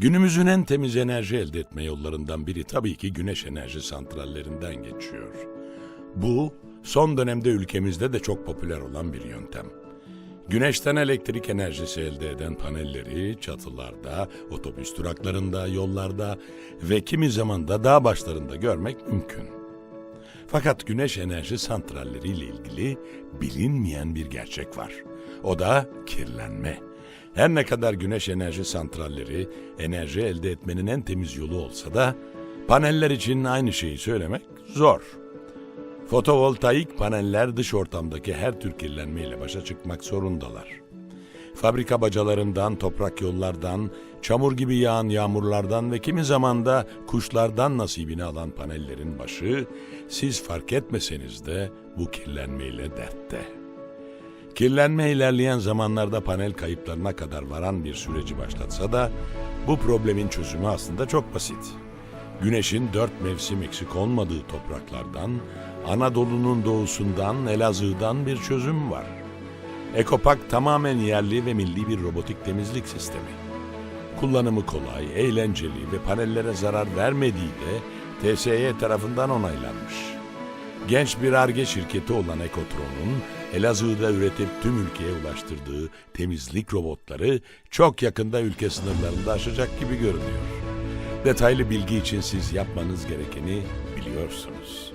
Günümüzün en temiz enerji elde etme yollarından biri tabii ki güneş enerji santrallerinden geçiyor. Bu son dönemde ülkemizde de çok popüler olan bir yöntem. Güneşten elektrik enerjisi elde eden panelleri çatılarda, otobüs duraklarında, yollarda ve kimi zaman da dağ başlarında görmek mümkün. Fakat güneş enerji santralleri ile ilgili bilinmeyen bir gerçek var. O da kirlenme. Her ne kadar güneş enerji santralleri enerji elde etmenin en temiz yolu olsa da paneller için aynı şeyi söylemek zor. Fotovoltaik paneller dış ortamdaki her tür kirlenmeyle başa çıkmak zorundalar. Fabrika bacalarından, toprak yollardan, çamur gibi yağan yağmurlardan ve kimi zaman da kuşlardan nasibini alan panellerin başı, siz fark etmeseniz de bu kirlenmeyle dertte. Kirlenme ilerleyen zamanlarda panel kayıplarına kadar varan bir süreci başlatsa da bu problemin çözümü aslında çok basit. Güneşin dört mevsim eksik olmadığı topraklardan, Anadolu'nun doğusundan, Elazığ'dan bir çözüm var. Ekopak tamamen yerli ve milli bir robotik temizlik sistemi. Kullanımı kolay, eğlenceli ve panellere zarar vermediği de TSE tarafından onaylanmış. Genç bir arge şirketi olan Ekotron'un Elazığ'da üretip tüm ülkeye ulaştırdığı temizlik robotları çok yakında ülke sınırlarında aşacak gibi görünüyor. Detaylı bilgi için siz yapmanız gerekeni biliyorsunuz.